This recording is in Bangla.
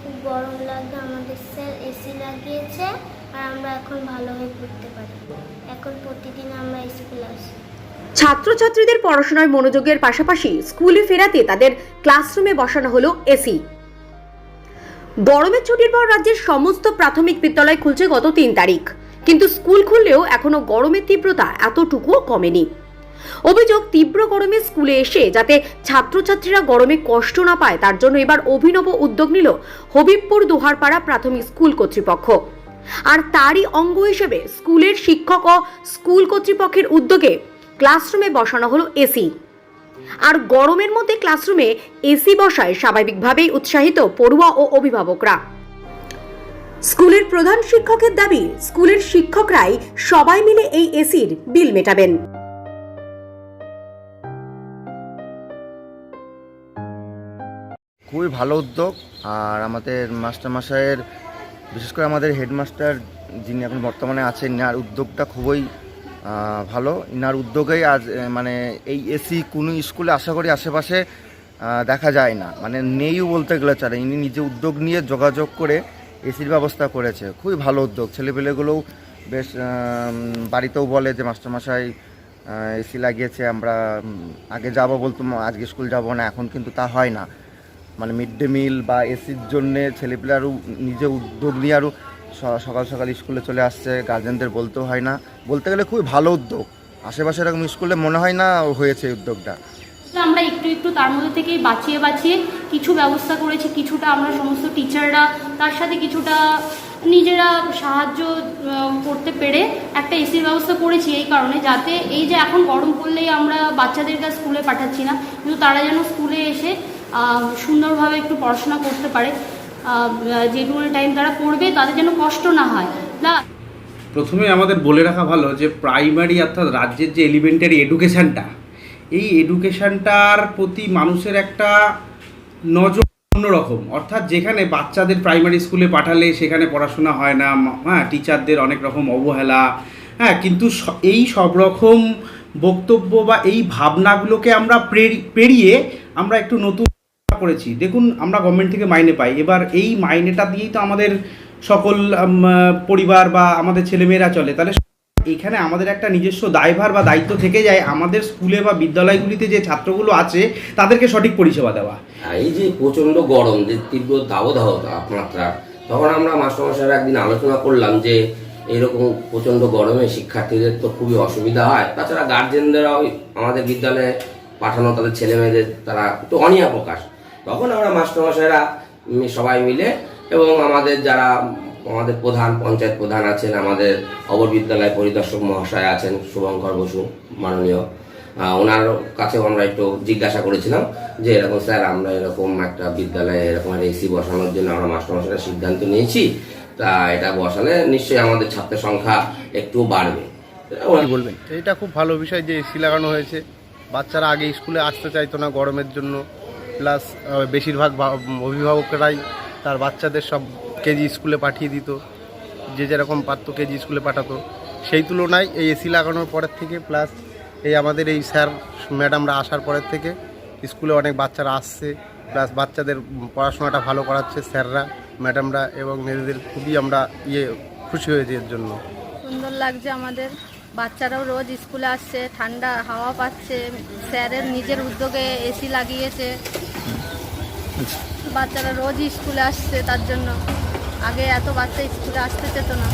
খুব গরম লাগছে আমাদের স্যার এসি লাগিয়েছে, আর আমরা এখন ভালোভাবে পড়তে পারি। এখন প্রতিদিন আমরা স্কুল আসি। ছাত্রছাত্রীদের পড়াশোনায় মনোযোগের পাশাপাশি স্কুলে ফেরাতে তাদের ক্লাসরুমে বসানো হলো এসি গরমের ছুটির পর রাজ্যের সমস্ত প্রাথমিক বিদ্যালয় খুলছে গত তিন তারিখ। কিন্তু স্কুল খুললেও এখনও গরমের তীব্রতা এতটুকুও কমেনি। অভিযোগ তীব্র গরমে স্কুলে এসে যাতে ছাত্রছাত্রীরা গরমে কষ্ট না পায়, তার জন্য এবার অভিনব উদ্যোগ নিল হবিবপুর দোহারপাড়া প্রাথমিক স্কুল কর্তৃপক্ষ। আর তারই অঙ্গ হিসেবে স্কুলের শিক্ষক ও স্কুল কর্তৃপক্ষের উদ্যোগে ক্লাসরুমে বসানো হলো এসি। আর গরমের মধ্যে ক্লাসরুমে এসি বসায় স্বাভাবিকভাবেই উৎসাহিত পড়ুয়া ও অভিভাবকরা। স্কুলের প্রধান শিক্ষকের দাবি, স্কুলের শিক্ষকরাই সবাই মিলে এই এসির বিল মেটাবেন। খুবই ভালো উদ্যোগ। আর আমাদের মাস্টারমশাইয়ের, বিশেষ করে আমাদের হেডমাস্টার যিনি এখন বর্তমানে আছেন, ইনার উদ্যোগটা খুবই ভালো। ইনার উদ্যোগেই আজ মানে এই এসি কোনো স্কুলে আশা করি আশেপাশে দেখা যায় না। মানে নেইও বলতে গেলে চলে, ইনি নিজে উদ্যোগ নিয়ে যোগাযোগ করে এসির ব্যবস্থা করেছে। খুবই ভালো উদ্যোগ। ছেলেপেলেগুলোও বেশ বাড়িতেও বলে যে, মাস্টারমশাই এসি লাগিয়েছে, আমরা আগে যাব বলতো, আজকে স্কুল যাব না, এখন কিন্তু তা হয় না। মানে মিড ডে মিল বা এসির জন্যে ছেলেপিলে আরও নিজে উদ্যোগ নিয়ে আরও সকাল সকাল স্কুলে চলে আসছে। গার্জেনদের বলতেও হয় না। বলতে গেলে খুবই ভালো উদ্যোগ। আশেপাশে এরকম স্কুলে মনে হয় না হয়েছে উদ্যোগটা। আমরা একটু একটু তার মধ্যে থেকেই বাঁচিয়ে বাঁচিয়ে কিছু ব্যবস্থা করেছি। কিছুটা আমরা সমস্ত টিচাররা তার সাথে কিছুটা নিজেরা সাহায্য করতে পেরে একটা এসির ব্যবস্থা করেছি এই কারণে, যাতে এই যে এখন গরম পড়লেই আমরা বাচ্চাদেরকে স্কুলে পাঠাচ্ছি না। কিন্তু তারা যেন স্কুলে এসে সুন্দরভাবে একটু পড়াশোনা করতে পারে। যেটুকু টাইম তারা পড়বে, তাদের যেন কষ্ট না হয়। না। প্রথমে আমাদের বলে রাখা ভালো যে প্রাইমারি অর্থাৎ রাজ্যের যে এলিমেন্টারি এডুকেশানটা এই এডুকেশানটার প্রতি মানুষের একটা নজর অন্যরকম। অর্থাৎ যেখানে বাচ্চাদের প্রাইমারি স্কুলে পাঠালে সেখানে পড়াশোনা হয় না হ্যাঁ টিচারদের অনেক রকম অবহেলা হ্যাঁ কিন্তু এই সব রকম বক্তব্য বা এই ভাবনাগুলোকে আমরা পেরিয়ে আমরা একটু নতুন করেছি। দেখুন, আমরা গভর্নমেন্ট থেকে মাইনে পাই। এবার এই মাইনেটা দিয়েই তো আমাদের সকল পরিবার বা আমাদের ছেলেমেয়েরা চলে। তাহলে এখানে আমাদের একটা নিজস্ব দায়ভার বা দায়িত্ব থেকে যায়। আমাদের স্কুলে বা বিদ্যালয়গুলিতে যে ছাত্রগুলো আছে, তাদেরকে সঠিক পরিষেবা দেওয়া। এই যে প্রচণ্ড গরম, যে তীব্র দাবদাহ তাপমাত্রা, তখন আমরা মাস্টারমশাইরা একদিন আলোচনা করলাম যে, এরকম প্রচণ্ড গরমে শিক্ষার্থীদের তো খুবই অসুবিধা হয়। তাছাড়া গার্জেনদেরাও আমাদের বিদ্যালয়ে পাঠানো, তাদের ছেলে মেয়েদের তারা একটু অনীহা প্রকাশ। তখন আমরা মাস্টারমশাইরা সবাই মিলে এবং আমাদের যারা আমাদের প্রধান পঞ্চায়েত প্রধান আছেন আমাদের অবর বিদ্যালয় পরিদর্শক মহাশয় আছেন শুভঙ্কর বসু মাননীয়। ওনার কাছেও আমরা একটু জিজ্ঞাসা করেছিলাম যে এরকম স্যার আমরা এরকম একটা বিদ্যালয়ে এরকম একটা এসি বসানোর জন্য আমরা মাস্টারমশাইরা সিদ্ধান্ত নিয়েছি। তা এটা বসালে নিশ্চয়ই আমাদের ছাত্রের সংখ্যা একটু বাড়বে। বলবেন? এইটা খুব ভালো বিষয় যে এসি লাগানো হয়েছে। বাচ্চারা আগে স্কুলে আসতে চাইতো না গরমের জন্য। প্লাস বেশিরভাগ অভিভাবকরাই তার বাচ্চাদের সব কেজি স্কুলে পাঠিয়ে দিত। যে যেরকম পারতো কেজি স্কুলে পাঠাতো। সেই তুলনায় এই এসি লাগানোর পরের থেকে প্লাস এই আমাদের এই স্যার, ম্যাডামরা আসার পরের থেকে স্কুলে অনেক বাচ্চারা আসছে। প্লাস বাচ্চাদের পড়াশোনাটা ভালো করাচ্ছে স্যাররা, ম্যাডামরা এবং মেয়েদের খুবই আমরা ইয়ে খুশি হয়েছি এর জন্য। সুন্দর লাগছে আমাদের। বাচ্চারাও রোজ স্কুলে আসছে, ঠান্ডা হাওয়া পাচ্ছে। স্যারের নিজের উদ্যোগে এসি লাগিয়েছে। বাচ্চারা রোজ স্কুলে আসছে তার জন্য। আগে এত বাচ্চা স্কুলে আসতে চেত না।